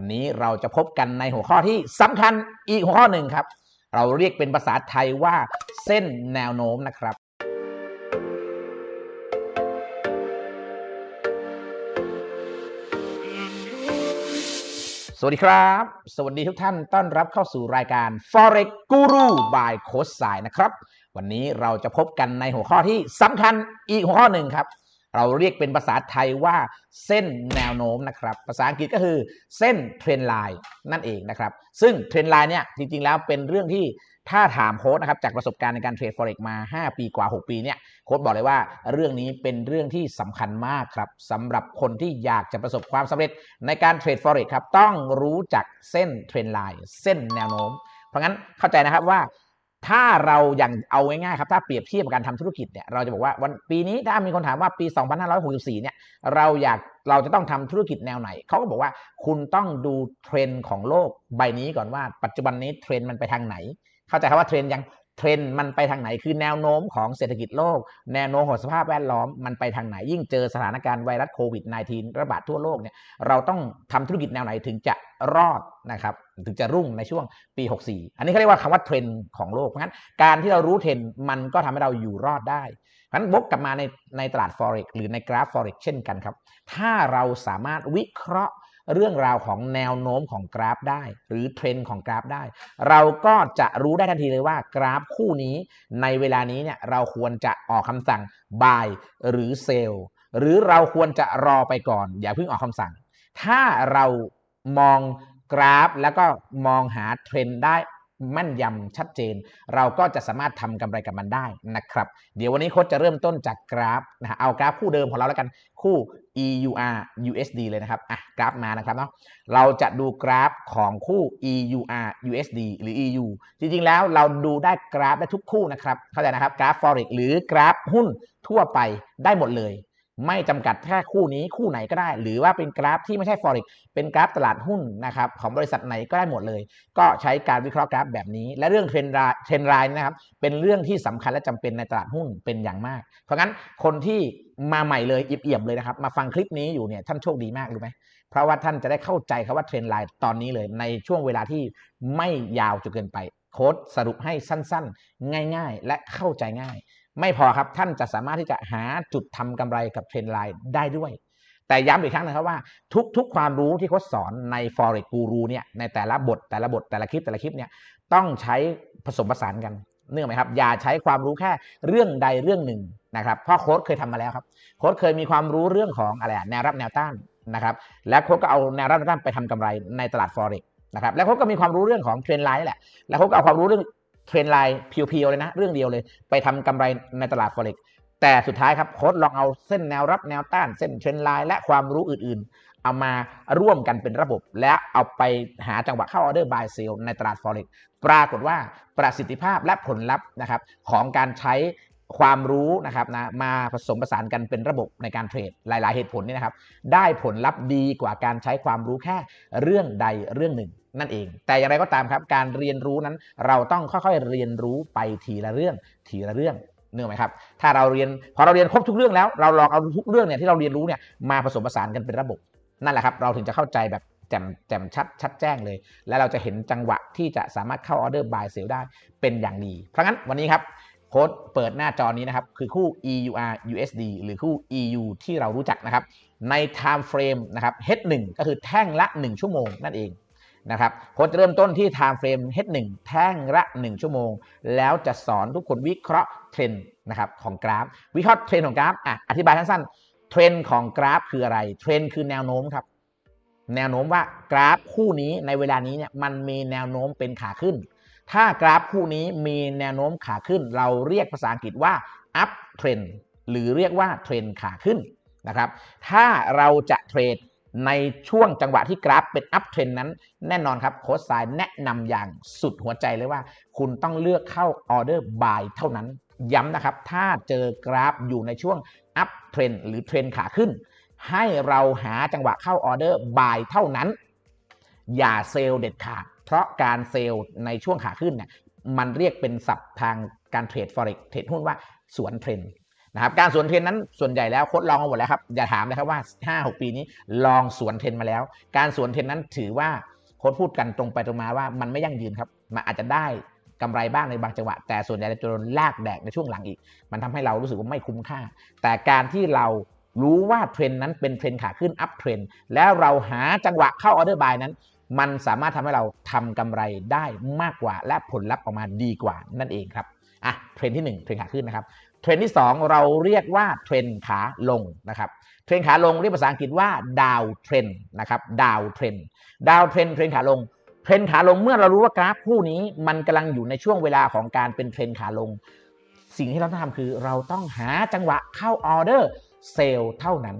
วันนี้เราจะพบกันในหัวข้อที่สำคัญอีกหัวข้อหนึ่งครับ เราเรียกเป็นภาษาไทยว่าเส้นแนวโน้มนะครับสวัสดีครับ สวัสดีทุกท่านต้อนรับเข้าสู่รายการ Forex Guru by โค้ชสายนะครับ วันนี้เราจะพบกันในหัวข้อที่สำคัญอีกหัวข้อหนึ่งครับ เราเรียกเป็นภาษาไทยว่าเส้นแนวโน้มนะครับ ภาษาอังกฤษก็คือเส้นเทรนไลน์นั่นเองนะครับ ซึ่งเทรนไลน์เนี่ยจริงๆแล้วเป็นเรื่องที่ถ้าถามโค้ดนะครับจากประสบการณ์ในการเทรด forex มา 5 ปีกว่า 6 ปีเนี่ยโค้ดบอกเลยว่าเรื่องนี้เป็นเรื่องที่สำคัญมากครับสำหรับคนที่อยากจะประสบความสำเร็จในการเทรด forex ครับต้องรู้จักเส้นเทรนไลน์เส้นแนวโน้ม เพราะงั้นเข้าใจนะครับว่า ถ้าเราอย่างเอาง่ายๆครับ ถ้าเปรียบเทียบกับการทำธุรกิจเนี่ยเราจะบอกว่าวันปีนี้ถ้ามีคนถามว่าปี 2564 เนี่ยเราอยากเราจะต้องทำธุรกิจแนวไหน เขาก็บอกว่าคุณต้องดูเทรนด์ของโลกใบนี้ก่อนว่าปัจจุบันนี้เทรนด์มันไปทางไหน เข้าใจครับว่าเทรนด์ยัง เทรนด์มันไปทางไหนคือแนวโน้มของเศรษฐกิจโลก แนวโน้มของสภาพแวดล้อมมันไปทางไหน ยิ่งเจอสถานการณ์ไวรัสโควิด -19 ระบาดทั่วโลกเนี่ยเราต้องทำธุรกิจแนวไหนถึงจะรอดนะครับถึงจะรุ่งในช่วงปี 64 อันนี้เขาเรียกว่าคำว่าเทรนด์ของโลกเพราะงั้นการที่เรารู้เทรนด์มันก็ทำให้เราอยู่รอดได้เพราะฉะนั้นบกกลับมาในในตลาด forex หรือในกราฟ forex เช่นกันครับ ถ้าเราสามารถวิเคราะห์ เรื่องราวของแนวโน้มของกราฟได้ หรือเทรนด์ของกราฟได้ เราก็จะรู้ได้ทันทีเลยว่ากราฟคู่นี้ในเวลานี้เนี่ยเราควรจะออกคำสั่ง buy หรือ sell หรือเราควรจะรอไปก่อน อย่าเพิ่งออกคำสั่ง ถ้าเรามองกราฟ แล้วก็มองหาเทรนด์ได้แม่นยำชัดเจน เราก็จะสามารถทำกำไรกับมันได้นะครับ เดี๋ยววันนี้โค้ชจะเริ่มต้นจากกราฟนะฮะเอากราฟคู่เดิมของเราแล้วกันคู่ EUR USD เลยนะครับ อะ กราฟมานะครับเนาะ เราจะดูกราฟของคู่ EUR USD หรือ EU จริงๆ แล้วเราดูได้กราฟได้ทุกคู่นะครับ เข้าใจนะครับ กราฟ Forex หรือกราฟหุ้นทั่วไปได้หมดเลย ไม่จำกัดแค่คู่นี้คู่ไหนก็ได้ หรือว่าเป็นกราฟที่ไม่ใช่ forex เป็นกราฟตลาดหุ้นนะครับของบริษัทไหนก็ได้หมดเลย ก็ใช้การวิเคราะห์กราฟแบบนี้ และเรื่องเทรนด์รายเทรนด์รายนะครับ เป็นเรื่องที่สำคัญและจำเป็นในตลาดหุ้นเป็นอย่างมาก เพราะงั้นคนที่ มาใหม่เลยเอี่ยมๆเลยนะครับ มาฟังคลิปนี้อยู่เนี่ยท่านโชคดีมากรู้ไหมเพราะว่าท่านจะได้เข้าใจคำว่าเทรนด์ไลน์ตอนนี้เลย ในช่วงเวลาที่ไม่ยาวจนเกินไป โค้ดสรุปให้สั้นๆ ง่าย ๆ และเข้าใจง่าย ไม่พอครับท่านจะสามารถที่จะหาจุดทำกำไรกับเทรนไลน์ได้ด้วย แต่ย้ำอีกครั้งนะครับว่า ทุกๆ ความรู้ที่โค้ชสอนใน forex guru เนี่ยในแต่ละบทแต่ละบทแต่ละคลิปแต่ละคลิปเนี่ยต้องใช้ผสมผสานกันเนื่องไหมครับ อย่าใช้ความรู้แค่เรื่องใดเรื่องหนึ่ง นะครับเพราะโค้ดเคยทำมาแล้วครับโค้ดเคยมีความรู้เรื่องของอะไรแนวรับแนวต้านนะครับและโค้ดก็เอาแนวรับแนวต้านไปทำกำไรในตลาด forex นะครับแล้วโค้ดก็มีความรู้เรื่องของเทรนไลน์แหละแล้วโค้ดก็เอาความรู้เรื่องเทรนไลน์เพียวๆเลยนะเรื่องเดียวเลย ไปทำกำไรในตลาด forex แต่สุดท้ายครับโค้ดลองเอาเส้นแนวรับแนวต้าน เส้นเทรนไลน์และความรู้อื่นๆ เอามาร่วมกันเป็นระบบ และเอาไปหาจังหวะเข้าออเดอร์บายเซลในตลาด forex ปรากฏว่าประสิทธิภาพและผลลัพธ์นะครับของการใช้ ความรู้นะครับนะมาผสมผสานกันเป็นระบบในการเทรดหลาย ๆ เหตุผลนี่นะครับ ได้ผลลัพธ์ดีกว่าการใช้ความรู้แค่เรื่องใดเรื่องหนึ่งนั่นเอง แต่อย่างไรก็ตามครับ การเรียนรู้นั้นเราต้องค่อย ๆ เรียนรู้ไปทีละเรื่องทีละเรื่องเนื่องไหมครับ ถ้าเราเรียนพอเราเรียนครบทุกเรื่องแล้ว เราลองเอาทุกเรื่องเนี่ยที่เราเรียนรู้เนี่ยมาผสมผสานกันเป็นระบบ นั่นแหละครับ เราถึงจะเข้าใจแบบแจ่มแจ่มชัดชัดแจ้งเลย และเราจะเห็นจังหวะที่จะสามารถเข้าออเดอร์บายเซลได้เป็นอย่างดี เพราะงั้นวันนี้ครับ โค้ดเปิดหน้าจอนี้นะครับ คือคู่ EUR USD หรือคู่ EU ที่เรารู้จักนะครับ ใน time frame นะครับ H1 ก็คือแท่งละ 1 ชั่วโมงนั่นเองนะครับโค้ดจะเริ่มต้นที่ time frame H1 แท่งละ 1 ชั่วโมง แล้วจะสอนทุกคนวิเคราะห์เทรนด์นะครับของกราฟ วิเคราะห์เทรนด์ของกราฟอะอธิบายสั้นๆเทรนด์ของกราฟคืออะไรเทรนด์คือแนวโน้มครับแนวโน้มว่ากราฟคู่นี้ในเวลานี้เนี่ยมันมีแนวโน้มเป็นขาขึ้น ถ้ากราฟคู่นี้มีแนวโน้มขาขึ้น เราเรียกภาษาอังกฤษว่า up trend หรือเรียกว่าเทรนขาขึ้นนะครับ ถ้าเราจะเทรดในช่วงจังหวะที่กราฟเป็น up trend นั้น แน่นอนครับโค้ชสายแนะนำอย่างสุดหัวใจเลยว่า คุณต้องเลือกเข้าออเดอร์ buy เท่านั้น ย้ำนะครับ ถ้าเจอกราฟอยู่ในช่วง up trend หรือเทรนขาขึ้น ให้เราหาจังหวะเข้าออเดอร์ buy เท่านั้น อย่าเซลเด็ดขาด เพราะการเซลล์ในช่วงขาขึ้นเนี่ยมันเรียกเป็นศัพท์ทางการเทรด forex เทรดหุ้นว่าสวนเทรนนะครับการสวนเทรนนั้นส่วนใหญ่แล้วโค้ดลองมาหมดแล้วครับอย่าถามเลยครับว่า 5-6 ปีนี้ลองสวนเทรนมาแล้ว การสวนเทรนนั้นถือว่าโค้ดพูดกันตรงไปตรงมาว่ามันไม่ยั่งยืนครับมันอาจจะได้กำไรบ้างในบางจังหวะ แต่ส่วนใหญ่จะโดนลากแดกในช่วงหลังอีก มันทำให้เรารู้สึกว่าไม่คุ้มค่า แต่การที่เรารู้ว่าเทรนนั้นเป็นเทรนขาขึ้นอัพเทรนแล้วเราหาจังหวะเข้าออเดอร์บายนั้น มันสามารถทำให้เราทำกำไรได้มากกว่า และผลลัพธ์ออกมาดีกว่านั่นเองครับอะเทรนที่ 1 เทรนขาขึ้นนะครับเทรนที่ 2 เราเรียกว่าเทรนขาลงนะครับเทรนขาลงเรียกภาษาอังกฤษว่าดาวเทรนนะครับดาวเทรนดาวเทรนเทรนขาลงเทรนขาลงเมื่อเรารู้ว่ากราฟคู่นี้มันกำลังอยู่ในช่วงเวลาของการเป็นเทรนขาลง สิ่งที่เราต้องทำคือเราต้องหาจังหวะเข้าออเดอร์เซลล์เท่านั้น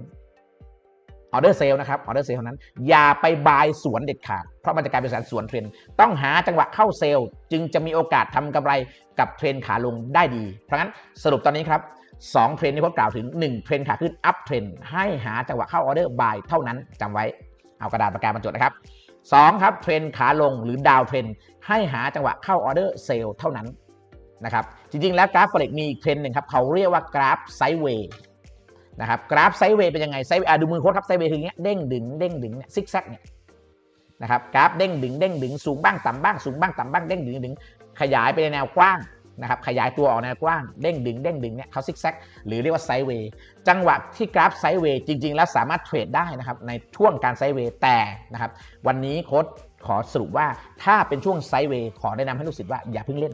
ออเดอร์เซลล์นะครับออเดอร์เซลล์เท่านั้น อย่าไปบายสวนเด็ดขาด เพราะมันจะกลายเป็นสารสวนเทรนต้องหาจังหวะเข้าเซลล์จึงจะมีโอกาสทำกำไรกับเทรนขาลงได้ดี เพราะงั้นสรุปตอนนี้ครับ2เทรนที่ผมกล่าวถึง 1 เทรนขาขึ้นอัพเทรนให้หาจังหวะเข้าออเดอร์บายเท่านั้นจำไว้เอากระดาษปากกามาจดนะครับ2ครับเทรนขาลงหรือดาวเทรนให้หาจังหวะเข้าออเดอร์เซลล์เท่านั้นนะครับจริงๆแล้วกราฟเฟลกมีเทรนหนึ่งครับเขาเรียกว่ากราฟไซด์เวย์ นะครับกราฟไซด์เวย์เป็นยังไงไซด์ดูมือโค้ดครับไซด์เวย์คืออย่างเงี้ยเด้งดึงเด้งดึงเนี่ยซิกแซกเนี่ยนะครับกราฟเด้งดึงเด้งดึงสูงบ้างต่ำบ้างสูงบ้างต่ำบ้างเด้งดึงดึงขยายไปในแนวกว้างนะครับขยายตัวออกแนวกว้างเด้งดึงเด้งดึงเนี่ยเขาซิกแซกหรือเรียกว่าไซด์เวย์จังหวะที่กราฟไซด์เวย์จริง ๆ แล้วสามารถเทรดได้นะครับในช่วงการไซด์เวย์แต่นะครับวันนี้โค้ดขอสรุปว่าถ้าเป็นช่วงไซด์เวย์ขอแนะนำให้ลูกศิษย์ว่าอย่าเพิ่งเล่น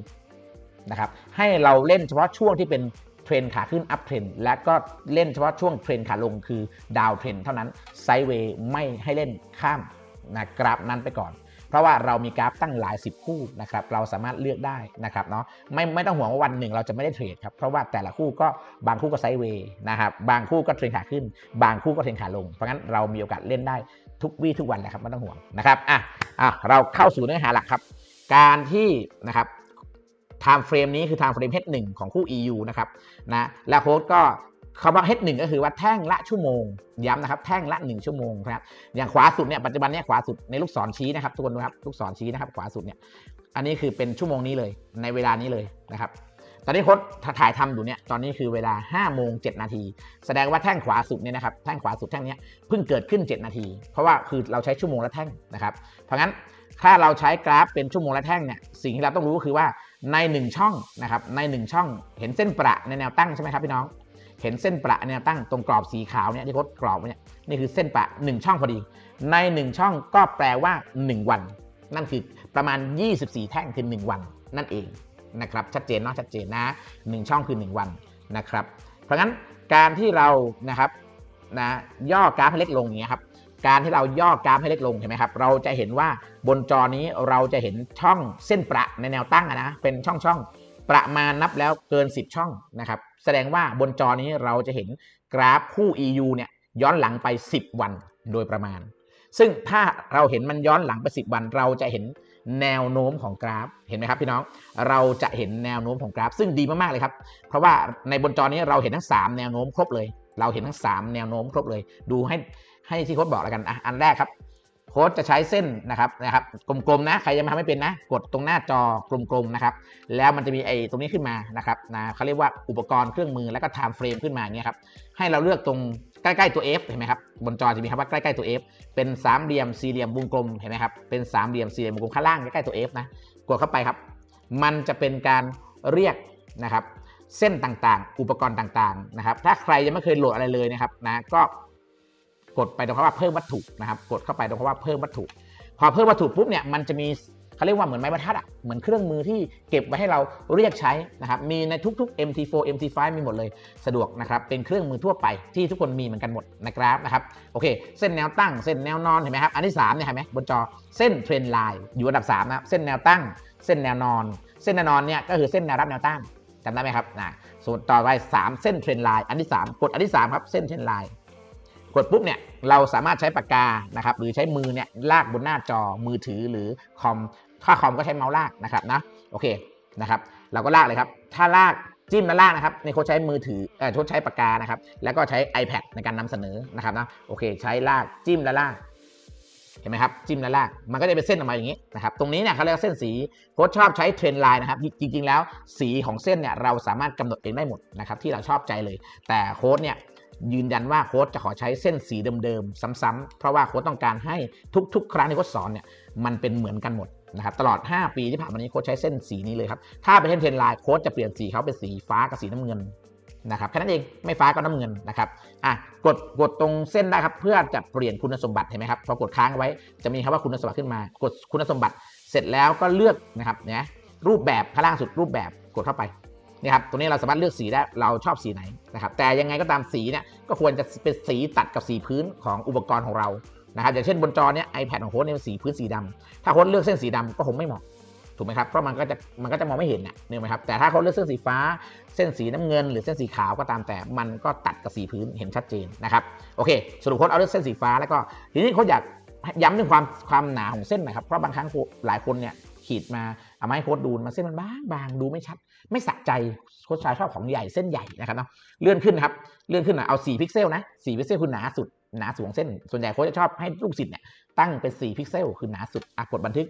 นะครับให้เราเล่นเฉพาะช่วงที่เป็น เทรนขาขึ้นอัพเทรนและก็เล่นเฉพาะช่วงเทรนขาลงคือดาวเทรนเท่านั้นไซเวย์ไม่ให้เล่นข้ามนะกราฟนั้นไปก่อน เพราะว่าเรามีกราฟตั้งหลาย 10 คู่นะครับเราสามารถเลือกได้นะครับเนาะไม่ไม่ต้องห่วงว่าวันหนึ่งเราจะไม่ได้เทรดครับเพราะว่าแต่ละคู่ก็บางคู่ก็ไซเวย์นะครับบางคู่ก็เทรนขาขึ้น บางคู่ก็เทรนขาลง เพราะงั้นเรามีโอกาสเล่นได้ทุกวี่ทุกวันแหละครับไม่ต้องห่วงนะครับอะอะเราเข้าสู่เนื้อหาหลักครับ การที่นะครับ time frame นี้คือ time frame H1 ของคู่ EU นะครับนะและโค้ดก็คำว่า H1 ก็คือว่าแท่งละชั่วโมง ย้ำนะครับ แท่งละ 1 ชั่วโมงครับอย่างขวาสุดเนี่ยปัจจุบันเนี่ยขวาสุดในลูกศรชี้นะครับทุกคนดูครับลูกศรชี้นะครับขวาสุดเนี่ยอันนี้คือเป็นชั่วโมงนี้เลยในเวลานี้เลยนะครับตอนนี้โค้ดถ่ายทำอยู่เนี่ยตอนนี้คือเวลา5โมง7นาทีแสดงว่าแท่งขวาสุดเนี่ยนะครับแท่งขวาสุดแท่งนี้เพิ่งเกิดขึ้น 7 นาที เพราะว่าคือเราใช้ชั่วโมงละแท่งนะครับเพราะงั้นถ้าเราใช้กราฟเป็นชั่วโมงละแท่งเนี่ยสิ่งที่เราต้องรู้ก็คือว่า ใน1ช่องนะครับใน1ช่องเห็นเส้นประในแนวตั้งใช่ไหมครับพี่น้องเห็นเส้นประในแนวตั้งตรงกรอบสีขาวเนี่ยที่โค้ดกรอบเนี่ยนี่คือเส้นประ1ช่องพอดี ใน 1 ช่องก็แปลว่า 1 วัน นั่นคือประมาณ 24 แท่งคือ 1 วันนั่นเองนะครับชัดเจนเนาะชัดเจนนะ 1 ช่องคือ 1 วันนะครับเพราะงั้นการที่เรานะครับนะย่อกราฟให้เล็กลงอย่างเงี้ยครับ การที่เราย่อกราฟให้เล็กลงเห็นไหมครับ เราจะเห็นว่าบนจอนี้เราจะเห็นช่องเส้นประในแนวตั้งนะ เป็นช่องช่องประมาณนับแล้วเกิน 10 ช่องนะครับ แสดงว่าบนจอนี้เราจะเห็นกราฟคู่ EU เนี่ยย้อนหลังไป 10 วันโดยประมาณ ซึ่งถ้าเราเห็นมันย้อนหลังไป 10 วัน เราจะเห็นแนวโน้มของกราฟ เห็นไหมครับพี่น้อง เราจะเห็นแนวโน้มของกราฟ ซึ่งดีมากๆเลยครับ เพราะว่าในบนจอนี้เราเห็นทั้ง 3 แนวโน้มครบเลย เราเห็นทั้ง 3 แนวโน้มครบเลย ดูให้ ให้ที่โค้ดบอกแล้วกันอะอันแรกครับ โค้ดจะใช้เส้นนะครับนะครับ กลมๆนะใครยังไม่ทำไม่เป็นนะ กดตรงหน้าจอกลมๆนะครับ แล้วมันจะมีไอ้ตรงนี้ขึ้นมานะครับนะเขาเรียกว่าอุปกรณ์เครื่องมือแล้วก็ time frame ขึ้นมาเนี่ยครับให้เราเลือกตรงใกล้ๆตัว F เห็นไหมครับบนจอจะมีคำว่าใกล้ๆตัว F เป็นสามเหลี่ยมสี่เหลี่ยมวงกลมเห็นไหมครับเป็นสามเหลี่ยมสี่เหลี่ยมวงกลมข้างล่างใกล้ๆตัว F นะกดเข้าไปครับ มันจะเป็นการเรียกนะครับเส้นต่างๆ อุปกรณ์ต่างๆนะครับถ้าใครยังไม่เคยโหลดอะไรเลยนะครับนะก็ กดไปตรงคำว่าเพิ่มวัตถุนะครับ กดเข้าไปตรงคำว่าเพิ่มวัตถุ พอเพิ่มวัตถุปุ๊บเนี่ยมันจะมีเขาเรียกว่าเหมือนไม้บรรทัดอะเหมือนเครื่องมือที่เก็บไว้ให้เราเรียกใช้นะครับมีในทุกๆ MT4 MT5 มีหมดเลยสะดวกนะครับเป็นเครื่องมือทั่วไปที่ทุกคนมีเหมือนกันหมดนะครับนะครับโอเค เส้นแนวตั้งเส้นแนวนอนเห็นไหมครับอันที่3เนี่ยเห็นไหมบนจอเส้นเทรนไลน์อยู่อันดับ3นะเส้นแนวตั้ง เส้นแนวนอน เส้นแนวนอนเนี่ยก็คือเส้นแนวรับแนวตั้งจำได้ไหมครับนะส่วนต่อไป3เส้นเทรนไลน์อันที่ 3 กดอันที่3ครับเส้นเทรนไลน์ กดปุ๊บเนี่ยเราสามารถใช้ปากกานะครับหรือใช้มือเนี่ยลากบนหน้าจอมือถือหรือคอมถ้าคอมก็ใช้เมาส์ลากนะครับนะโอเคนะครับเราก็ลากเลยครับ ถ้าลากจิ้มแล้วลากนะครับในโค้ดใช้มือถือเออโค้ดใช้ปากกานะครับแล้วก็ใช้ iPad ในการนำเสนอนะครับนะโอเค ใช้ลากจิ้มแล้วลากเห็นไหมครับจิ้มแล้วลากมันก็จะเป็นเส้นออกมาอย่างนี้นะครับตรงนี้เนี่ยเขาเรียกเส้นสีโค้ชชอบใช้เทรนไลน์นะครับจริง ๆ แล้วสีของเส้นเนี่ยเราสามารถกำหนดเองได้หมดนะครับที่เราชอบใจเลย แต่โค้ชเนี่ย ยืนยันว่าโค้ชจะขอใช้เส้นสีเดิมๆ ซ้ำๆเพราะว่าโค้ชต้องการให้ทุก ๆ ครั้งที่โค้ชสอนเนี่ยมันเป็นเหมือนกันหมดนะครับตลอด 5 ปีที่ผ่านมานี้โค้ชใช้เส้นสีนี้เลยครับถ้าเป็นเส้นเทรนไลน์โค้ชจะเปลี่ยนสีเขาเป็นสีฟ้ากับสีน้ำเงินนะครับแค่นั้นเองไม่ฟ้าก็น้ำเงินนะครับอะกดกดตรงเส้นได้ครับเพื่อจะเปลี่ยนคุณสมบัติเห็นไหมครับพอกดค้างไว้จะมีคำว่าคุณสมบัติขึ้นมากดคุณสมบัติเสร็จแล้วก็เลือกนะครับเนี่ยรูปแบบข้างล่างสุดรูปแบบกดเข้าไป นะครับตรงนี้เราสามารถเลือกสีได้เราชอบสีไหนนะครับแต่ยังไงก็ตามสีเนี่ยก็ควรจะเป็นสีตัดกับสีพื้นของอุปกรณ์ของเรานะครับอย่างเช่นบนจอเนี่ย iPad ของโค้ดเนี่ยสีพื้นสีดำถ้าโค้ดเลือกเส้นสีดำก็คงไม่เหมาะถูกไหมครับเพราะมันก็จะมันก็จะมองไม่เห็นนะเนี่ยไหมครับแต่ถ้าเขาเลือกเส้นสีฟ้า เส้นสีน้ำเงิน หรือเส้นสีขาวก็ตามแต่มันก็ตัดกับสีพื้นเห็นชัดเจนนะครับโอเค สรุปโค้ดเอาเลือกเส้นสีฟ้าแล้วก็ทีนี้โค้ดอยากย้ำถึงความความหนาของเส้นหนะครับเพราะบางครั้งหลายคนเนี่ย ขีดมาเอามาให้โค้ดดูมาเส้นมันบางบางดูไม่ชัด ไม่สะใจโค้ชชายชอบของใหญ่เส้นใหญ่นะครับเนาะเลื่อนขึ้นครับเลื่อนขึ้นนะเอา4พิกเซลนะ4พิกเซลคือหนาสุดหนาสูงเส้น ส่วนใหญ่โค้ชจะชอบให้ลูกศิษย์เนี่ยตั้งเป็น4พิกเซลคือหนาสุดอะกดบันทึก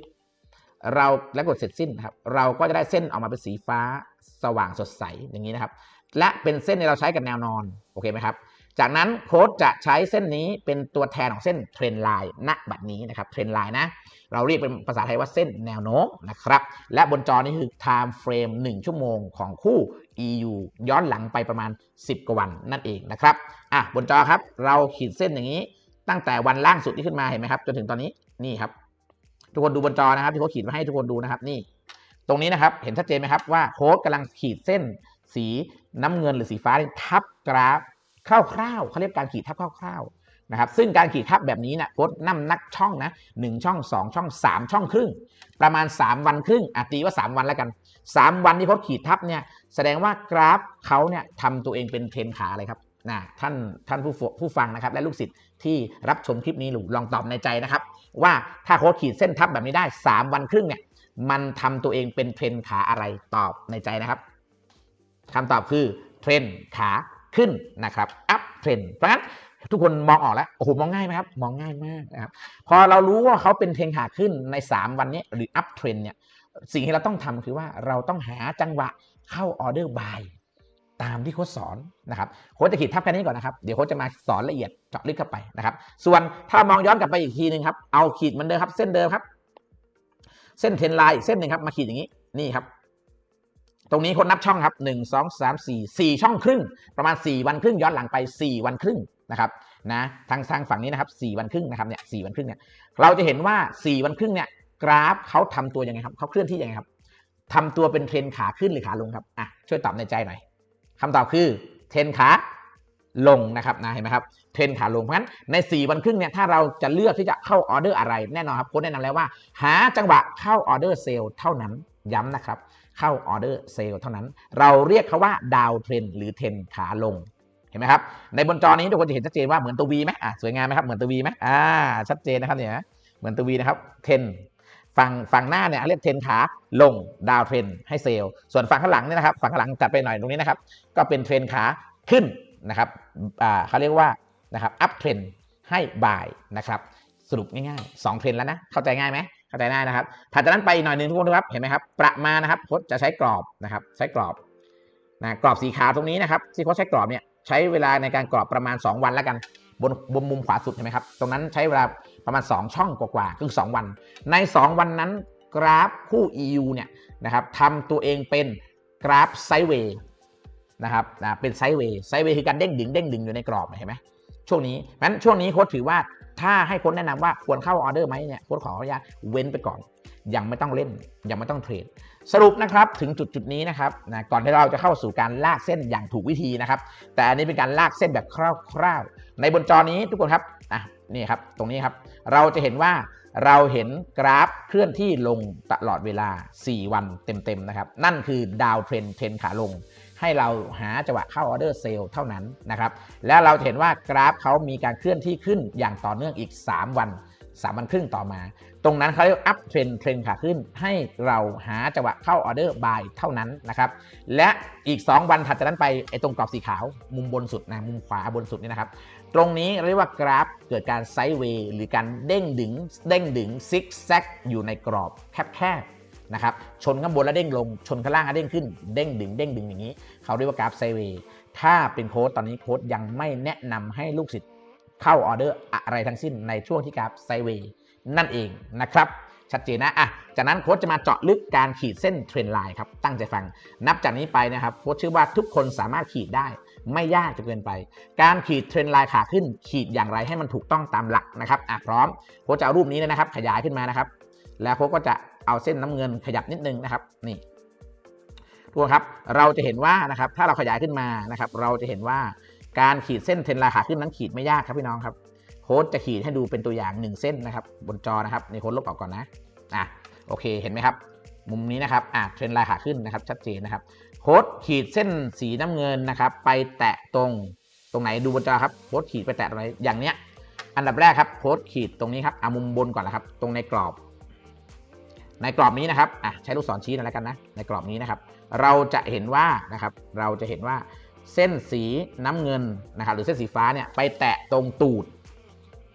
เราแล้วกดเสร็จสิ้นครับเราก็จะได้เส้นออกมาเป็นสีฟ้าสว่างสดใสอย่างนี้นะครับและเป็นเส้นที่เราใช้กับแนวนอนโอเคไหมครับ จากนั้นโค้ดจะใช้เส้นนี้เป็นตัวแทนของเส้นเทรนไลน์ณบัดนี้นะครับเทรนไลน์นะ เราเรียกเป็นภาษาไทยว่าเส้นแนวโน้มนะครับ และบนจอนี้คือ time frame 1 ชั่วโมงของคู่ EU ย้อนหลังไปประมาณ 10 กว่าวันนั่นเองนะครับอะบนจอครับเราขีดเส้นอย่างนี้ ตั้งแต่วันล่างสุดที่ขึ้นมาเห็นไหมครับจนถึงตอนนี้นี่ครับ ทุกคนดูบนจอนะครับที่เขาขีดมาให้ทุกคนดูนะครับนี่ ตรงนี้นะครับเห็นชัดเจนไหมครับว่าโค้ดกำลังขีดเส้นสีน้ำเงินหรือสีฟ้าทับกราฟ คร่าวๆเขาเรียกการขีดทับคร่าวๆนะครับซึ่งการขีดทับแบบนี้นะโค้ดนำนักช่องนะหนึ่งช่อง 2 ช่อง 3 ช่องครึ่ง ประมาณ 3 วันครึ่งอาตีว่า 3 วันแล้วกัน 3 วันที่โค้ดขีดทับเนี่ยแสดงว่ากราฟเขาเนี่ยทำตัวเองเป็นเทรนขาอะไรครับนะท่านท่านผู้ผู้ฟังนะครับ และลูกศิษย์ที่รับชมคลิปนี้หรูลองตอบในใจนะครับ ว่าถ้าโค้ดขีดเส้นทับแบบนี้ได้ 3 วันครึ่งเนี่ยมันทำตัวเองเป็นเทรนขาอะไรตอบในใจนะครับคำตอบคือเทรนขา ขึ้นนะครับอัพเทรนเพราะฉะนั้นทุกคนมองออกแล้วโอ้โหมองง่ายไหมครับ มองง่ายมากนะครับพอเรารู้ว่าเขาเป็นเทรนขาขึ้นใน 3 วันนี้หรืออัพเทรนเนี่ยสิ่งที่เราต้องทำคือว่าเราต้องหาจังหวะเข้าออเดอร์บายตามที่โค้ชสอนนะครับโค้ชจะขีดทับแค่นี้ก่อนนะครับ เดี๋ยวโค้ชจะมาสอนละเอียดเจาะลึกเข้าไปนะครับ ส่วนถ้ามองย้อนกลับไปอีกทีหนึ่งครับเอาขีดเหมือนเดิมครับ เส้นเดิมครับ เส้นเทรนไลน์เส้นหนึ่งครับมาขีดอย่างนี้นี่ครับ รงนี้คนนับช่องครับหนึ่งสองสามสี่สี่ช่องครึ่ง ประมาณสี่วันครึ่งย้อนหลังไปสี่วันครึ่งนะครับนะทางทางฝั่งนี้นะครับสี่วันครึ่งนะครับเนี่ยสี่วันครึ่งเนี่ยเราจะเห็นว่าสี่วันครึ่งเนี่ยกราฟเขาทำตัวยังไงครับเขาเคลื่อนที่ยังไงครับทำตัวเป็นเทรนขาขึ้นหรือขาลงครับอะช่วยตอบในใจหน่อยคำตอบคือเทรนขาลงนะครับนะเห็นไหมครับเทรนขาลงเพราะฉะนั้นใน 4 วันครึ่งเนี่ยถ้าเราจะเลือกที่จะเข้าออเดอร์อะไรแน่นอนครับโค้ชแนะนำแล้วว่า หาจังหวะเข้าออเดอร์เซลล์เท่านั้นย้ำนะครับ เข้าออเดอร์เซลล์เท่านั้น เราเรียกเขาว่าดาวเทรนหรือเทรนขาลงเห็นไหมครับในบนจอนี้ทุกคนจะเห็นชัดเจนว่าเหมือนตัววีไหมอะสวยงามไหมครับเหมือนตัววีไหมอ่าชัดเจนนะครับเนี่ยเหมือนตัววีนะครับเทรนฝั่งฝั่งหน้าเนี่ยเรียกเทรนขาลงดาวเทรนให้เซลล์ส่วนฝั่งข้างหลังเนี่ยนะครับฝั่งข้างหลังจัดไปหน่อยตรงนี้นะครับก็เป็นเทรนขาขึ้นนะครับอ่าเขาเรียกว่านะครับอัพเทรนให้บ่ายนะครับสรุปง่ายๆ2เทรนแล้วนะเข้าใจง่ายไหม เข้าใจง่ายนะครับถัดจากนั้นไปหน่อยหนึ่งทุกคนครับเห็นไหมครับประมาณนะครับโค้ชจะใช้กรอบนะครับ ใช้กรอบนะกรอบสีขาวตรงนี้นะครับที่โค้ชใช้กรอบเนี่ยใช้เวลาในการกรอบประมาณ 2 วันแล้วกันบนบนมุมขวาสุดเห็นไหมครับตรงนั้นใช้เวลาประมาณ 2 ช่องกว่าๆคือ 2 วัน ใน 2 วันนั้นกราฟคู่ EU เนี่ยนะครับทำตัวเองเป็นกราฟไซด์เวย์นะครับนะเป็นไซด์เวย์ไซด์เวย์คือการเด้งดึงเด้งดึงอยู่ในกรอบเห็นไหมช่วงนี้งั้นช่วงนี้โค้ชถือว่า ถ้าให้โค้ชแนะนำว่าควรเข้าออเดอร์ไหมเนี่ยโค้ชขออนุญาตเว้นไปก่อน ยังไม่ต้องเล่น ยังไม่ต้องเทรด สรุปนะครับถึงจุดจุดนี้นะครับนะก่อนที่เราจะเข้าสู่การลากเส้นอย่างถูกวิธีนะครับ แต่อันนี้เป็นการลากเส้นแบบคร่าวๆ ในบนจอนี้ทุกคนครับอะนี่ครับ ตรงนี้ครับ เราจะเห็นว่าเราเห็นกราฟเคลื่อนที่ลงตลอดเวลา 4 วันเต็มๆนะครับ นั่นคือดาวเทรนเทรนขาลง ให้เราหาจังหวะเข้าออเดอร์เซลล์เท่านั้นนะครับแล้วเราเห็นว่ากราฟเขามีการเคลื่อนที่ขึ้นอย่างต่อเนื่องอีก 3 วัน 3 วันครึ่งต่อมา ตรงนั้นเขาเรียกอัพเทรนเทรนขาขึ้น ให้เราหาจังหวะเข้าออเดอร์บายเท่านั้นนะครับและอีก 2 วันถัดจากนั้นไปไอ้ตรงกรอบสีขาวมุมบนสุดนะมุมขวาบนสุดนี่นะครับตรงนี้เรียกว่ากราฟเกิดการไซด์เวย์หรือการเด้งดึงเด้งดึงซิกแซกอยู่ในกรอบแคบๆนะครับชนข้างบนแล้วเด้งลงชนข้างล่างแล้วเด้งขึ้น เด้งดึงเด้งดึงอย่างนี้ เขาเรียกว่ากราฟไซเวย์ถ้าเป็นโค้ดตอนนี้โค้ดยังไม่แนะนำให้ลูกศิษย์เข้าออเดอร์อะไรทั้งสิ้นในช่วงที่กราฟไซเวย์นั่นเองนะครับชัดเจนนะอะจากนั้นโค้ชจะมาเจาะลึกการขีดเส้นเทรนไลน์ครับตั้งใจฟัง นับจากนี้ไปนะครับโค้ชเชื่อว่าทุกคนสามารถขีดได้ ไม่ยากจนเกินไป การขีดเทรนไลน์ขาขึ้น ขีดอย่างไรให้มันถูกต้องตามหลักนะครับอะพร้อมโค้ชจะเอารูปนี้เลยนะครับ ขยายขึ้นมานะครับ แล้วโค้ชก็จะเอาเส้นน้ำเงินขยับนิดนึงนะครับนี่ ทุกคนครับเราจะเห็นว่านะครับถ้าเราขยายขึ้นมานะครับ เราจะเห็นว่าการขีดเส้นเทรนไลน์ขาขึ้นนั้นขีดไม่ยากครับพี่น้องครับโค้ดจะขีดให้ดูเป็นตัวอย่าง 1 เส้นนะครับ บนจอนะครับในโค้ดลบออกก่อนนะอะโอเคเห็นไหมครับ มุมนี้นะครับอะเทรนไลน์ขาขึ้นนะครับ ชัดเจนนะครับ โค้ดขีดเส้นสีน้ำเงินนะครับ ไปแตะตรงตรงไหนดูบนจอครับโค้ดขีดไปแตะตรงไหนอย่างเนี้ยอันดับแรกครับโค้ดขีดตรงนี้ครับเอามุมบนก่อนนะครับ ตรงในกรอบ ในกรอบนี้นะครับอะใช้ลูกศรชี้หน่อยแล้วกันนะ ในกรอบนี้นะครับ เราจะเห็นว่านะครับ เราจะเห็นว่าเส้นสีน้ำเงินนะครับ หรือเส้นสีฟ้าเนี่ยไปแตะตรงตูด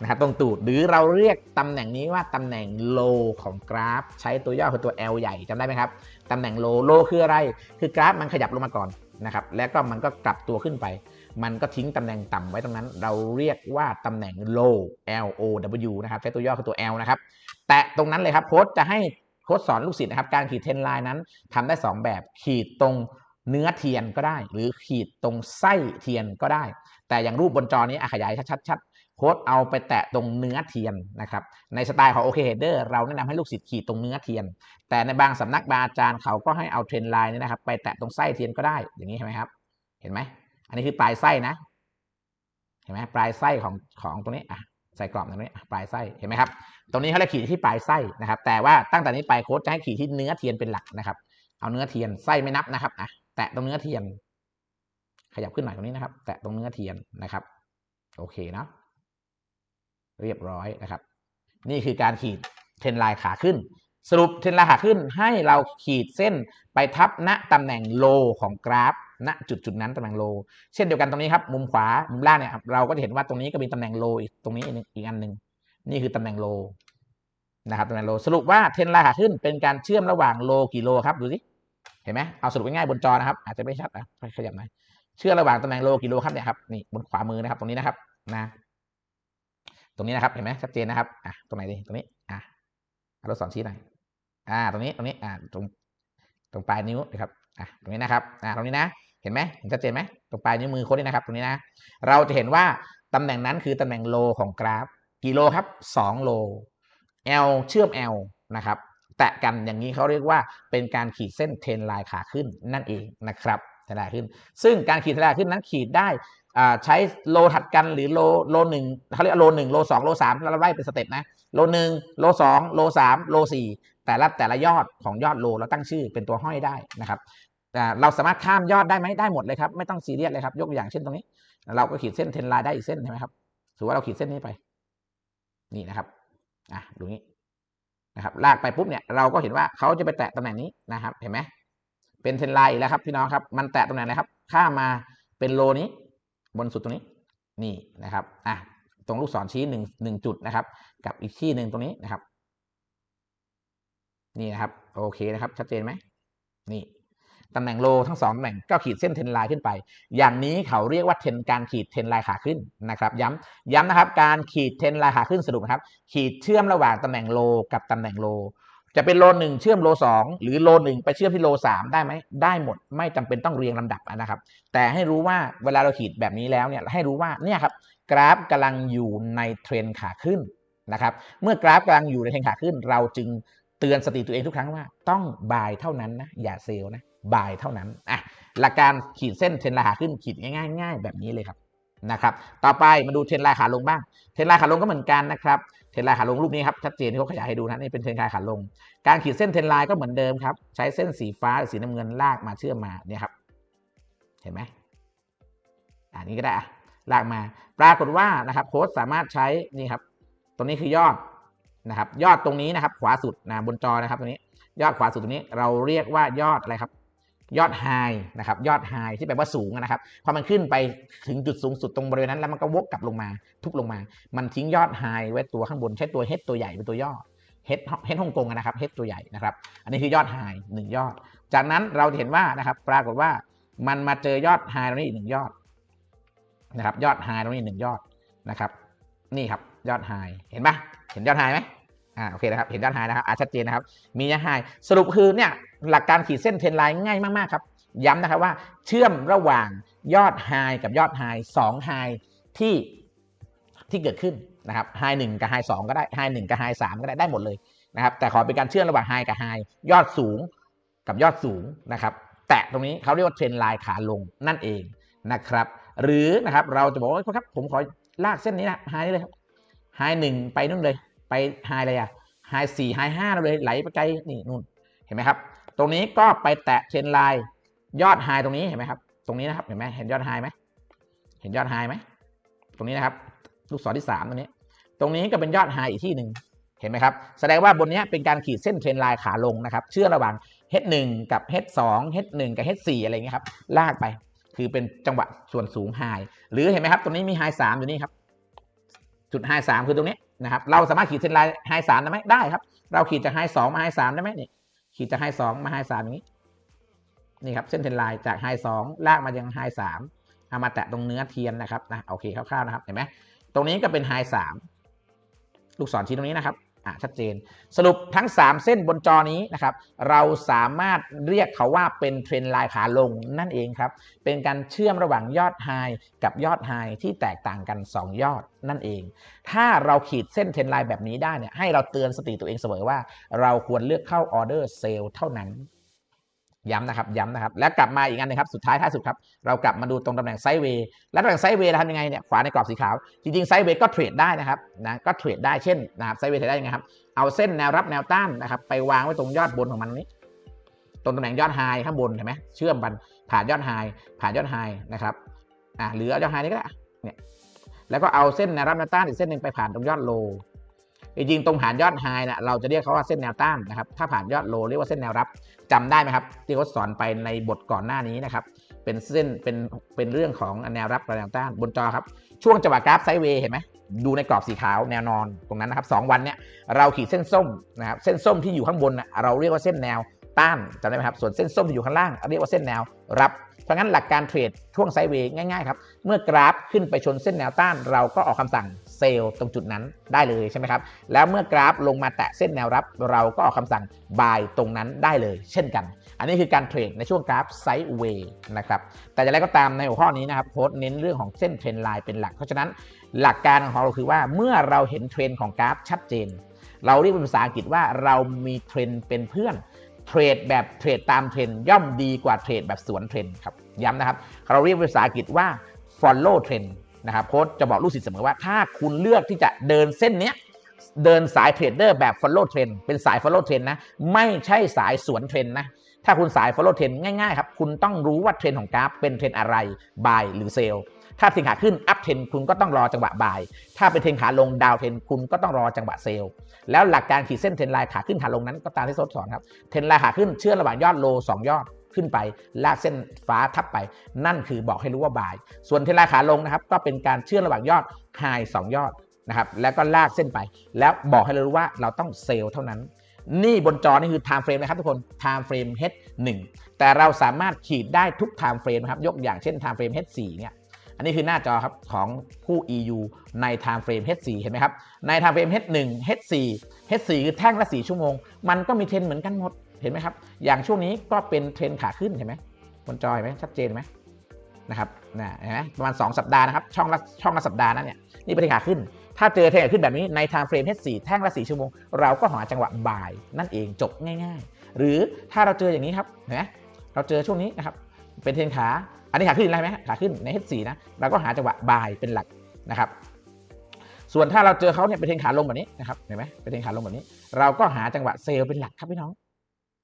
นะครับ ตรงตูด หรือเราเรียกตำแหน่งนี้ว่าตำแหน่งโลของกราฟ ใช้ตัวย่อคือตัว L ใหญ่จำได้ไหมครับ ตำแหน่งโล โลคืออะไร คือกราฟมันขยับลงมาก่อนนะครับ แล้วก็มันก็กลับตัวขึ้นไป มันก็ทิ้งตำแหน่งต่ำไว้ตรงนั้น เราเรียกว่าตำแหน่ง low L O W นะครับ ใช้ตัวย่อคือตัว L นะครับ แตะตรงนั้นเลยครับ โค้ชจะให้ ค้ชสอนลูกศิษย์นะครับ การขีดเทรนไลน์นั้นทำได้ 2 แบบ ขีดตรงเนื้อเทียนก็ได้ หรือขีดตรงไส้เทียนก็ได้ แต่อย่างรูปบนจอนี้ขยายชัดๆโค้ดเอาไปแตะตรงเนื้อเทียนนะครับ ในสไตล์ของ OK Header เราแนะนำให้ลูกศิษย์ขีดตรงเนื้อเทียน แต่ในบางสำนักบาอาจารย์เขาก็ให้เอาเทรนไลน์นี่นะครับ ไปแตะตรงไส้เทียนก็ได้ อย่างนี้เห็นไหมครับ เห็นไหม อันนี้คือปลายไส้นะ เห็นไหมปลายไส้ของของตรงนี้อะ ใส่กรอบตรงนี้ปลายไส้เห็นไหมครับ ตรงนี้เขาเรียกขีดที่ปลายไส้นะครับ แต่ว่าตั้งแต่นี้ไปโค้ดจะให้ขีดที่เนื้อเทียนเป็นหลักนะครับ เอาเนื้อเทียนไส้ไม่นับนะครับอะแตะตรงเนื้อเทียน ขยับขึ้นหน่อยตรงนี้นะครับ แตะตรงเนื้อเทียนนะครับ โอเคเนาะเรียบร้อยนะครับ นี่คือการขีดเทรนไลน์ขาขึ้น สรุปเทรนไลน์ขาขึ้นให้เราขีดเส้นไปทับณตำแหน่งโลของกราฟ ณจุดจุดนั้นตำแหน่งโล เช่นเดียวกันตรงนี้ครับมุมขวามุมล่างเนี่ยครับเราก็จะเห็นว่าตรงนี้ก็มีตำแหน่งโลอีกตรงนี้อีกอันหนึ่งนี่คือตำแหน่งโลนะครับตำแหน่งโลสรุปว่าเทรนไลน์ขาขึ้นเป็นการเชื่อมระหว่างโลกี่โลครับดูสิเห็นไหมเอาสรุปง่ายๆบนจอนะครับ อาจจะไม่ชัดนะขยับหน่อยเชื่อมระหว่างตำแหน่งโลกี่โลครับเนี่ยครับนี่บนขวามือนะครับ ตรงนี้นะครับนะตรงนี้นะครับเห็นไหมชัดเจนนะครับอะตรงไหนดีตรงนี้อะเราสอนชี้หน่อยอ่า ตรงนี้ตรงนี้อ่าตรงตรงปลายนิ้วนะครับอะตรงนี้นะครับอ่าตรงนี้นะ เห็นไหมเห็นชัดเจนไหมตรงปลายนิ้วมือค้ดนี่นะครับ ตรงนี้นะ เราจะเห็นว่าตำแหน่งนั้นคือตำแหน่งโลของกราฟกี่โลครับ 2 โล L เชื่อม L นะครับ แตะกันอย่างนี้เขาเรียกว่าเป็นการขีดเส้นเทรนไลน์ขาขึ้นนั่นเองนะครับเทรนไลน์ขึ้น ซึ่งการขีดเทรนไลน์ขึ้นนั้นขีดได้ใช้โลถัดกันหรือโลโลหนึ่งเขาเรียกโลหนึ่งโลสองโลสามแล้วเราไล่เป็นสเต็ปนะโลหนึ่งโลสองโลสามโลสี่แต่ละแต่ละยอดของยอดโลเราตั้งชื่อเป็นตัวห้อยได้นะครับ อ่เราสามารถข้ามยอดได้ไหมได้หมดเลยครับไม่ต้องซีเรียสเลยครับยกตัวอย่างเช่นตรงนี้ เราก็ขีดเส้นเทรนไลน์ได้อีกเส้นใช่ไหมครับถือว่าเราขีดเส้นนี้ไป นี่นะครับอะดูนี้นะครับ ลากไปปุ๊บเนี่ยเราก็เห็นว่าเขาจะไปแตะตำแหน่งนี้นะครับ เห็นไหมเป็นเทรนไลน์แล้วครับพี่น้องครับ มันแตะตำแหน่งไหนครับ ข้ามมาเป็นโลนี้ บนสุดตรงนี้ นี่นะครับอะตรงลูกศรชี้หนึ่งหนึ่งจุดนะครับ กับอีกที่หนึ่งตรงนี้นะครับ นี่นะครับ โอเคนะครับ ชัดเจนไหมนี่ ตำแหน่งโลทั้งสองตำแหน่งก็ขีดเส้นเทรนไลน์ขึ้นไป อย่างนี้เขาเรียกว่าเทรนการขีดเทรนไลน์ขาขึ้นนะครับย้ำย้ำนะครับ การขีดเทรนไลน์ขาขึ้นสรุปครับ ขีดเชื่อมระหว่างตำแหน่งโลกับตำแหน่งโล จะเป็นโลหนึ่งเชื่อมโลสองหรือโลหนึ่งไปเชื่อมที่โลสามได้ไหมได้หมดไม่จำเป็นต้องเรียงลำดับนะครับ แต่ให้รู้ว่าเวลาเราขีดแบบนี้แล้วเนี่ยให้รู้ว่าเนี่ยครับกราฟกำลังอยู่ในเทรนขาขึ้นนะครับเมื่อกราฟกำลังอยู่ในเทรนขาขึ้น เราจึงเตือนสติตัวเองทุกครั้งว่า ต้องบายเท่านั้นนะอย่าเซลนะ บายเท่านั้นอะหลักการขีดเส้นเทรนราคาขึ้นขีดง่ายๆง่ายแบบนี้เลยครับนะครับ ต่อไปมาดูเทรนราคาลงบ้าง เทรนราคาลงก็เหมือนกันนะครับ เทรนราคาลงรูปนี้ครับชัดเจนที่เขาขยายให้ดูนะนี่เป็นเทรนราคาลง การขีดเส้นเทรนไลน์ก็เหมือนเดิมครับ ใช้เส้นสีฟ้าหรือสีน้ำเงินลากมาเชื่อมมาเนี่ยครับ เห็นไหมอันนี้ก็ได้อะลากมา ปรากฏว่านะครับโค้ดสามารถใช้นี่ครับ ตรงนี้คือยอดนะครับ ยอดตรงนี้นะครับ ขวาสุดนะบนจอนะครับตรงนี้ ยอดขวาสุดตรงนี้ เราเรียกว่ายอดอะไรครับ ยอดไฮนะครับยอดไฮที่แปลว่าสูงนะครับพอมันขึ้นไปถึงจุดสูงสุดตรงบริเวณนั้นแล้วมันก็วกกลับลงมา ทุบลงมา มันทิ้งยอดไฮไว้ตัวข้างบนใช้ตัวเฮดตัวใหญ่เป็นตัวย่อเฮดเฮดฮ่องกงนะครับเฮดตัวใหญ่นะครับ อันนี้คือยอดไฮหนึ่งยอด จากนั้นเราเห็นว่านะครับ ปรากฏว่ามันมาเจอยอดไฮตรงนี้อีกหนึ่งยอดนะครับ ยอดไฮตรงนี้หนึ่งยอดนะครับ นี่ครับยอดไฮเห็นปะเห็นยอดไฮไหม อ่าโอเคนะครับ เห็นยอดไฮนะครับอ่าชัดเจนนะครับ มียอดไฮสรุปคือเนี่ยหลักการขีดเส้นเทรนไลน์ง่ายมากๆครับ ย้ำนะครับว่าเชื่อมระหว่างยอดไฮกับยอดไฮสองไฮที่ที่เกิดขึ้นนะครับไฮหนึ่งกับไฮสองก็ได้ไฮหนึ่งกับไฮสามก็ได้ได้หมดเลยนะครับ แต่ขอเป็นการเชื่อมระหว่างไฮกับไฮยอดสูงกับยอดสูงนะครับ แตะตรงนี้เขาเรียกว่าเทรนไลน์ขาลงนั่นเองนะครับ หรือนะครับเราจะบอกว่าครับผมขอลากเส้นนี้นะไฮนี่เลยครับไฮหนึ่งไปนู่นเลย ไปไฮอะไรอะไฮสี่ไฮห้าเลยไหลไปไกลนี่นู่นเห็นไหมครับ ตรงนี้ก็ไปแตะเทรนไลน์ยอดไฮตรงนี้เห็นไหมครับ ตรงนี้นะครับเห็นไหมเห็นยอดไฮไหมเห็นยอดไฮไหมตรงนี้นะครับ ลูกศรที่สามตรงนี้ ตรงนี้ก็เป็นยอดไฮอีกที่หนึ่งเห็นไหมครับ แสดงว่าบนนี้เป็นการขีดเส้นเทรนไลน์ขาลงนะครับ เชื่อระหว่าง H1 กับ H2 H1 กับ H4 อะไรเงี้ยครับ ลากไป คือเป็นจังหวะส่วนสูงไฮหรือเห็นไหมครับ ตรงนี้มีไฮสามอยู่นี่ครับ จุดไฮสามคือตรงนี้ นะครับเราสามารถขีดเส้นลายไฮสามได้ไหมได้ครับ เราขีดจากไฮสองมาไฮสามได้ไหมนี่ขีดจากไฮสองมาไฮสามอย่างนี้นี่ครับเส้นเทนไลน์จากไฮสองลากมายังไฮสามเอามาแตะตรงเนื้อเทียนนะครับนะโอเคคร่าวๆนะครับเห็นไหมตรงนี้ก็เป็นไฮสามลูกศรชี้ตรงนี้นะครับ อะชัดเจน สรุปทั้ง 3 เส้นบนจอนี้นะครับ เราสามารถเรียกเขาว่าเป็นเทรนไลน์ขาลงนั่นเองครับ เป็นการเชื่อมระหว่างยอดไฮกับยอดไฮที่แตกต่างกัน 2 ยอดนั่นเอง ถ้าเราขีดเส้นเทรนไลน์แบบนี้ได้เนี่ยให้เราเตือนสติตัวเองเสมอว่า เราควรเลือกเข้าออเดอร์เซลล์เท่านั้น ย้ำนะครับย้ำนะครับ แล้วกลับมาอีกอันหนึงครับ สุดท้ายท้ายสุดครับ เรากลับมาดูตรงตำแหน่งไซด์เวย์แล้วตำแหน่งไซด์เวย์ทำยังไงเนี่ยขวาในกรอบสีขาว จริงๆไซด์เวย์ก็เทรดได้นะครับนะก็เทรดได้เช่นนะครับไซด์เวย์เทรดได้ยังไงครับ เอาเส้นแนวรับแนวต้านนะครับไปวางไว้ตรงยอดบนของมันนี้ ตรงตำแหน่งยอดไฮข้างบนเห็นไหมเชื่อมกันผ่านยอดไฮผ่านยอดไฮนะครับอ่าหรือยอดไฮนี้ก็ได้เนี่ยแล้วก็เอาเส้นแนวรับแนวต้านอีกเส้นหนึ่งไปผ่านตรงยอดโล จริงๆตรงผ่านยอดไฮนะเราจะเรียกเขาว่าเส้นแนวต้านนะครับถ้าผ่านยอดโลเรียกว่าเส้นแนวรับจำได้ไหมครับที่เขาสอนไปในบทก่อนหน้านี้นะครับเป็นเส้นเป็นเป็นเรื่องของแนวรับกับแนวต้านบนจอครับช่วงจังหวะกราฟไซด์เวย์เห็นไหมดูในกรอบสีขาวแนวนอนตรงนั้นนะครับสองวันเนี้ยเราขีดเส้นส้มนะครับเส้นส้มที่อยู่ข้างบนนะเราเรียกว่าเส้นแนวต้านจำได้ไหมครับส่วนเส้นส้มที่อยู่ข้างล่างเรียกว่าเส้นแนวรับเพราะงั้นหลักการเทรดช่วงไซด์เวย์ง่ายๆครับเมื่อกราฟขึ้นไปชนเส้นแนวต้าน เราก็ออกคำสั่ง เซลล์ตรงจุดนั้นได้เลยใช่ไหมครับ แล้วเมื่อกราฟลงมาแตะเส้นแนวรับ เราก็ออกคำสั่ง buy ตรงนั้นได้เลย เช่นกัน อันนี้คือการเทรดในช่วงกราฟไซด์เวย์นะครับ แต่อย่างไรก็ตามในหัวข้อนี้นะครับโค้ดเน้นเรื่องของเส้นเทรนไลน์เป็นหลัก เพราะฉะนั้นหลักการของเราคือว่าเมื่อเราเห็นเทรนของกราฟชัดเจน เราเรียกเป็นภาษาอังกฤษว่าเรามีเทรนเป็นเพื่อนเทรดแบบเทรดตามเทรนย่อมดีกว่าเทรดแบบสวนเทรนครับย้ำนะครับ เราเรียกภาษาอังกฤษว่า follow trend นะครับโค้ชจะบอกลูกศิษย์เสมอว่าถ้าคุณเลือกที่จะเดินเส้นเนี้ยเดินสายเทรดเดอร์แบบ follow trend เป็นสาย follow trend นะ ไม่ใช่สายสวนเทรนนะ ถ้าคุณสาย follow trend ง่ายๆครับ คุณต้องรู้ว่าเทรนของกราฟเป็นเทรนอะไร buy หรือ sell ถ้าเทรนขาขึ้น up trend คุณก็ต้องรอจังหวะ buy ถ้าเป็นเทรนขาลง down trend คุณก็ต้องรอจังหวะ sell แล้วหลักการขีดเส้นเทรนไลน์ขาขึ้นขาลงนั้นก็ตามที่โซสอนครับ เทรนไลน์ขาขึ้นเชื่อมระหว่างยอดโล2ยอด ขึ้นไป ลากเส้นฟ้าทับไป นั่นคือบอกให้รู้ว่าบ่าย ส่วนเทรนไลน์ขาลงนะครับ ก็เป็นการเชื่อมระหว่างยอดไฮสองยอดนะครับ แล้วก็ลากเส้นไป แล้วบอกให้เรารู้ว่าเราต้องเซลล์เท่านั้น นี่บนจอนี่คือ time frame นะครับทุกคน time frame H1 แต่เราสามารถขีดได้ทุก time frame นะครับ ยกอย่างเช่น time frame H4 เนี่ย อันนี้คือหน้าจอครับของผู้ EU ใน time frame H4 เห็นไหมครับ ใน time frame H1 H4 H4 คือแท่งละ4ชั่วโมง มันก็มีเทรนเหมือนกันหมด เห็นไหมครับ อย่างช่วงนี้ก็เป็นเทรนขาขึ้นเห็นไหมบนจอเห็นไหมชัดเจนไหมนะครับนะเห็นไหมประมาณ 2 สัปดาห์นะครับ ช่องละช่องละสัปดาห์นั้นเนี่ยนี่เป็นขาขึ้น ถ้าเจอเทรนขาขึ้นแบบนี้ใน time frame H4 แท่งละ4ชั่วโมง เราก็หาจังหวะบ่ายนั่นเองจบง่าย ๆ หรือถ้าเราเจออย่างนี้ครับเห็นไหมเราเจอช่วงนี้นะครับเป็นเทรนขา อันนี้ขาขึ้นอะไรไหมขาขึ้นใน H4 นะ เราก็หาจังหวะบ่ายเป็นหลักนะครับ ส่วนถ้าเราเจอเขาเนี่ยเป็นเทรนขาลงแบบนี้นะครับ เห็นไหมเป็นเทรนขาลงแบบนี้ เราก็หาจังหวะเซลล์เป็นหลักครับพี่น้อง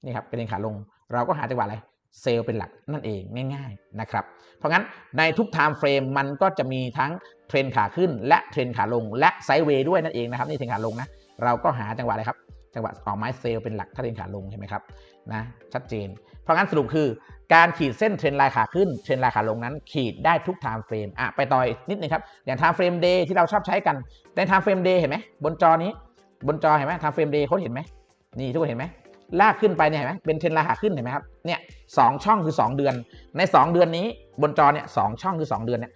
นี่ครับเป็นเทรนขาลง เราก็หาจังหวะอะไรเซลล์เป็นหลักนั่นเองง่ายๆนะครับ เพราะงั้นในทุก time frame มันก็จะมีทั้งเทรนขาขึ้น และเทรนขาลง และไซด์เวย์ด้วยนั่นเองนะครับนี่เทรนขาลงนะเราก็หาจังหวะอะไรครับจังหวะออกไม้เซลล์เป็นหลักถ้าเทรนขาลงเห็นไหมครับนะชัดเจน เพราะงั้นสรุปคือการขีดเส้นเทรนไลน์ขาขึ้นเทรนไลน์ขาลงนั้น ขีดได้ทุก time frame อะไปต่ออีกนิดนึงครับอย่าง time frame day ที่เราชอบใช้กันใน time frame day เห็นไหมบนจอนี้ บนจอเห็นไหม time frame day เขาเห็นไหมนี่ทุกคนเห็นไหม ลากขึ้นไปเนี่ยเห็นไหมเป็นเทรนไลน์ขาขึ้นเห็นไหมครับเนี่ยสองช่องคือ 2 เดือน ใน 2 เดือนนี้บนจอเนี่ยสองช่องคือ 2 เดือนเนี่ย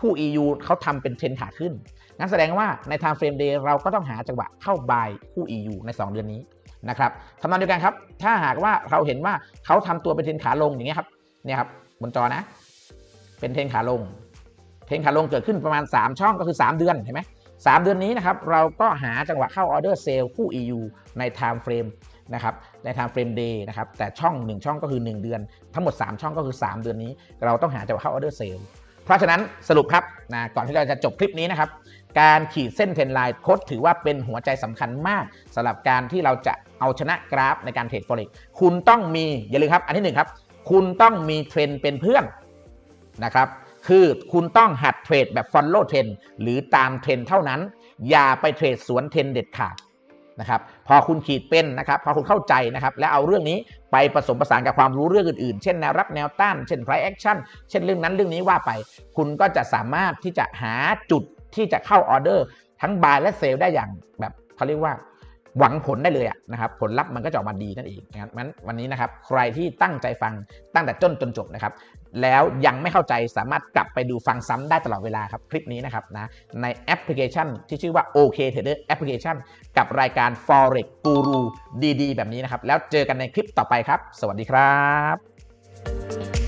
คู่ EU เขาทำเป็นเทรนขาขึ้นงั้นแสดงว่าใน time frame day เราก็ต้องหาจังหวะเข้าบายคู่ EU ใน 2 เดือนนี้นะครับทำนองเดียวกันครับ ถ้าหากว่าเราเห็นว่าเขาทำตัวเป็นเทรนขาลงอย่างเงี้ยครับเนี่ยครับบนจอนะ เป็นเทรนขาลง เทรนขาลงเกิดขึ้นประมาณ 3 ช่องก็คือ 3 เดือนเห็นไหมสามเดือนนี้นะครับ เราก็หาจังหวะเข้าออเดอร์เซลล์คู่ EU ใน time frame นะครับใน time frame day นะครับแต่ช่อง 1 ช่องก็คือ 1 เดือน ทั้งหมด 3 ช่องก็คือ 3 เดือนนี้ เราต้องหาจังหวะเข้าออเดอร์เซลล์เพราะฉะนั้นสรุปครับนะก่อนที่เราจะจบคลิปนี้นะครับการขีดเส้นเทรนไลน์โค้ดถือว่าเป็นหัวใจสำคัญมากสำหรับการที่เราจะเอาชนะกราฟในการเทรด forex คุณต้องมีอย่าลืมครับอันที่หนึ่งครับคุณต้องมีเทรนเป็นเพื่อนนะครับคือคุณต้องหัดเทรดแบบ follow trend หรือตามเทรนเท่านั้น อย่าไปเทรดสวนเทรนเด็ดขาด นะครับพอคุณขีดเป็นนะครับพอคุณเข้าใจนะครับและเอาเรื่องนี้ไปผสมผสานกับความรู้เรื่องอื่นๆ เช่นแนวรับแนวต้าน เช่นไพรแอคชั่นเช่นเรื่องนั้นเรื่องนี้ว่าไป คุณก็จะสามารถที่จะหาจุดที่จะเข้าออเดอร์ ทั้งบายและเซลได้อย่างแบบเขาเรียกว่า หวังผลได้เลยนะครับผลลัพธ์มันก็จะออกมาดีนั่นเองงั้นวันนี้นะครับใครที่ตั้งใจฟังตั้งแต่ต้นจนจบนะครับแล้วยังไม่เข้าใจสามารถกลับไปดูฟังซ้ำได้ตลอดเวลาครับคลิปนี้นะครับนะในแอปพลิเคชันที่ชื่อว่า OK Trader Application กับรายการ Forex Guru ดีๆ แบบนี้นะครับ แล้วเจอกันในคลิปต่อไปครับ สวัสดีครับ